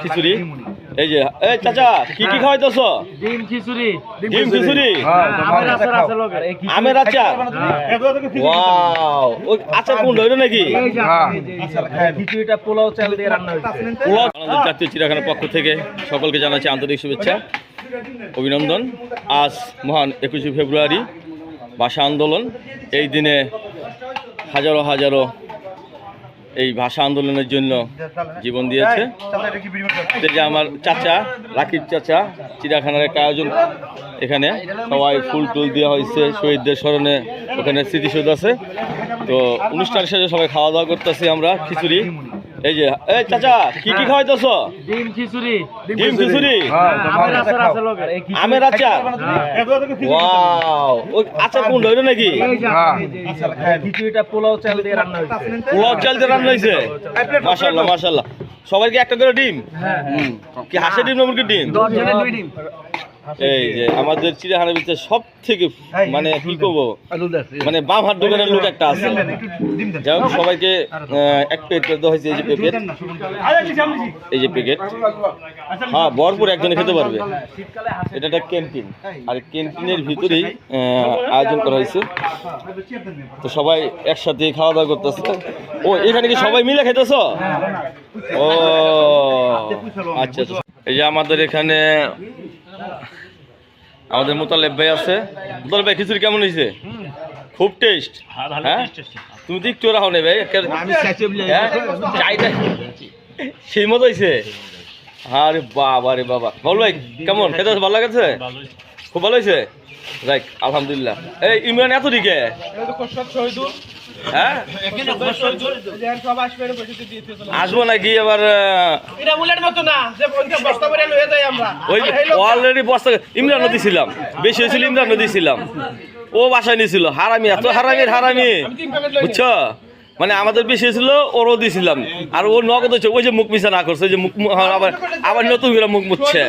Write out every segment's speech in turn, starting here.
খিচুড়ি? এই যে এই চাচা কি কি খাওয়াইতেছ? ডিম খিচুড়ি। ডিম খিচুড়ি? আমের আচার আছে লগে। আমের আচার? ওয়াও। ওই আচার কোনটা ওইটা নাকি? এই যে আপনি এই যে- এই যে খিচুড়িটা পোলাও চাল দিয়ে রান্না হয়েছে। পোলাও আমাদের জাতীয় চিড়িয়াখানার পক্ষ থেকে সকলকে জানাচ্ছি আন্তরিক শুভেচ্ছা অভিনন্দন। আজ মহান একুশে ফেব্রুয়ারি ভাষা আন্দোলন। এই দিনে হাজারো হাজারো এই ভাষা আন্দোলনের জন্য জীবন দিয়েছে। যে আমার চাচা, রাকিব চাচা, চিড়িয়াখানার একটা আয়োজন এখানে। সবাই ফুল টুল দেওয়া হয়েছে, শহীদদের স্মরণে ওখানে স্মৃতিসৌধ আছে। তো অনুষ্ঠান শেষে সবাই খাওয়া দাওয়া করতেছি আমরা, খিচুড়ি। এই যে এই চাচা কি কি খাওয়াইতেছ? ডিম খিচুড়ি ডিম খিচুড়ি। আমের আচার আছে লগে এই খিচুড়ি- আমের আচার? ওয়াও ওই আচার কোনটা ওইটা নাকি? খিচুড়িটা পোলাও চাল দিয়ে রান্না হয়েছে। পোলাও চাল দিয়ে রান্না হয়েছে? মাশাল্লাহ সবাইকে একটা করে ডিম? হ্যাঁ কি হাঁসের ডিম না মুরগির ডিম? দশ জনের দুই ডিম। এই যে আমাদের চিড়িয়াখানার ভিতরে সব থেকে মানে কি করব? মানে বাম হাত দোকানের লোক একটা আছে। যাই হোক সবাইকে এক প্লেট দেওয়া হয়েছে এই যে প্যাকেট এই যে প্যাকেট হ্যাঁ ভরপুর একজনে খেতে পারবে। এটা একটা ক্যান্টিন আর ক্যান্টিনের ভিতরেই আয়োজন করা হয়েছে। তো সবাই একসাথে খাওয়া দাওয়া করতেছে। ও এখানে কি সবাই মিলে খেতেছ ও আচ্ছা আচ্ছা। এই যে আমাদের এখানে আমাদের মোতালেব ভাই আছে। মোতালেব ভাই খিচুড়ি কেমন হয়েছে? খুব টেস্ট হ্যাঁ তুমি দিক চোরা রাখো ভাই হ্যাঁ? চাইটা সেই মতো হয়েছে? আরে বাবা রে বাবা। বল ভাই কেমন? খেতে ভালো লাগছে? খুব ভালো হয়েছে? রাইট আলহামদুলিল্লাহ। এই, ইমরান, এত দিকে? হ্যাঁ? আসব নাকি এবার অলরেডি বস্তা ইমরান দিছিলাম বেশি হয়েছিল ইমরান দিছিলাম ও বাসায় নিয়েছিল। হারামি, এত হারামির হারামি। বুঝছ? মানে আমাদের বেশি হয়েছিল, ওরও দিছিলাম আর ও নগদ হচ্ছে ওই যে মুখ মিশা না করছে যে মুখ আবার আবার নতুন করে মুখ মুছছে।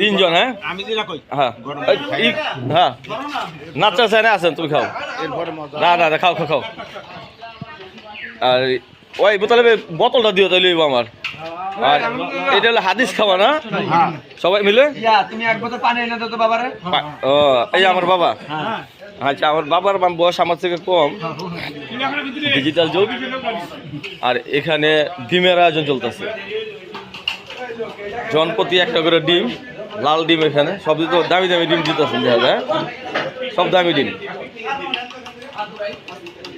তিনজন হ্যাঁ? আমি যেটা কই? হ্যাঁ। হ্যাঁ। নাচা চাই না আছেন তুমি খাও। না না না খাও খাও খাও। আর ওই বোতলে বোতলটা দিও তাহলে আমার। আর এটা হলো হাদিস খাওয়া না? সবাই মিলে? তুমি এক বোতল পানি এনে তো বাবারে। ও এই আমার বাবা। আচ্ছা আমার বাবার বয়স আমার থেকে কম। ডিজিটাল যুগ। আর এখানে ডিমের আয়োজন চলতেছে। জনপতি একটা করে ডিম। লাল ডিম এখানে, সব তো দামি দামি ডিম দিতেছেন, দেখা যায় সব দামি ডিম।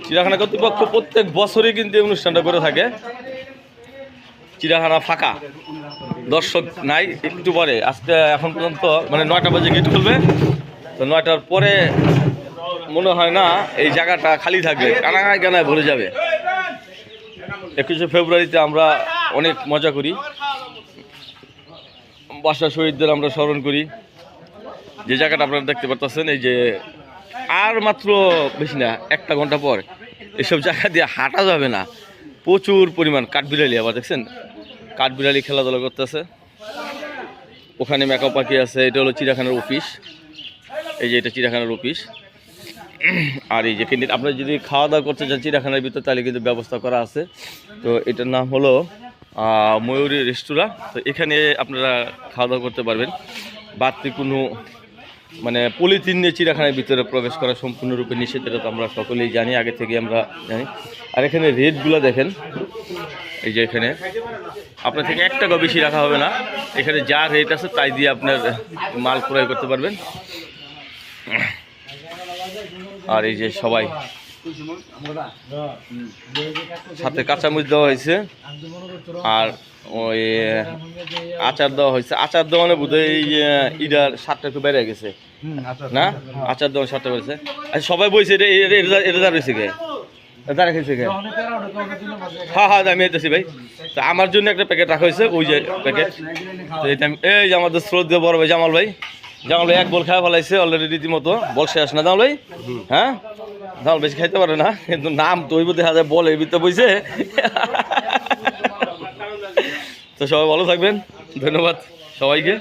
চিড়িয়াখানা কর্তৃপক্ষ প্রত্যেক বছরই কিন্তু এই অনুষ্ঠানটা করে থাকে। চিড়িয়াখানা ফাঁকা। দর্শক নাই, একটু পরে। আজকে এখন পর্যন্ত মানে নয়টা বাজে গেট খুলবে। তো নয়টার পরে মনে হয় না এই জায়গাটা খালি থাকবে। কানায় কানায় ভরে যাবে। একুশে ফেব্রুয়ারিতে আমরা অনেক মজা করি। বাসা শহীদদের আমরা স্মরণ করি। যে জায়গাটা আপনারা দেখতে পারতেছেন, এই যে আর মাত্র বেশি না, একটা ঘণ্টা পর এসব জায়গা দিয়ে হাঁটা যাবে না। প্রচুর পরিমাণ কাঠবিড়ালি আবার দেখছেন? কাঠবিড়ালি খেলাধুলা করতেছে। ওখানে মেকআপ পাখি আছে, এটা হলো চিড়িয়াখানার অফিস এই যে এটা চিড়িয়াখানার অফিস আর এই যে কিন্তু আপনারা যদি খাওয়া দাওয়া করতে চান চিড়িয়াখানার ভিতরে, তাহলে কিন্তু ব্যবস্থা করা আছে। তো এটার নাম হলো ময়ূরী রেস্তোরাঁ তো এখানে আপনারা খাওয়া দাওয়া করতে পারবেন। বাড়তি কোনো মানে পলিথিন নিয়ে চিড়িয়াখানার ভিতরে প্রবেশ করা সম্পূর্ণরূপে নিষেধ, এটা তো আমরা সকলেই জানি, আগে থেকে আমরা জানি। আর এখানে রেটগুলো দেখেন। এই যে এখানে। আপনার থেকে এক টাকা বেশি রাখা হবে না। এখানে যা রেট আছে তাই দিয়ে আপনার মাল ক্রয় করতে পারবেন। আর এই যে সবাই সাথে কাঁচামরিচ দেওয়া হয়েছে আর ওই আচার দেওয়া হয়েছে। আচার দেওয়ানে বোধ হয় ইডার সাতটা একটু বেড়ে গেছে। না? আচার দেওয়ান সাতটা বেড়েছে। আচ্ছা সবাই বলছে এটা এটা দাঁড়িয়েছে দাঁড়া খেয়েছে কে? হ্যাঁ হ্যাঁ আমি এতেছি ভাই। তো আমার জন্য একটা প্যাকেট রাখা হয়েছে ওই যে প্যাকেট তো এটা আমি এই যে আমাদের স্রোত দিয়ে বড় ভাই জামাল ভাই। জামাল ভাই এক বল খাওয়া ফেলাইছে অলরেডি রীতিমতো। বল শেষ না জামাল ভাই? হ্যাঁ? জামাল বেশি খাইতে পারে না, কিন্তু নাম তৈব দেখা যায় বলে ভিতরে বইছে। তো সবাই ভালো থাকবেন, ধন্যবাদ সবাইকে।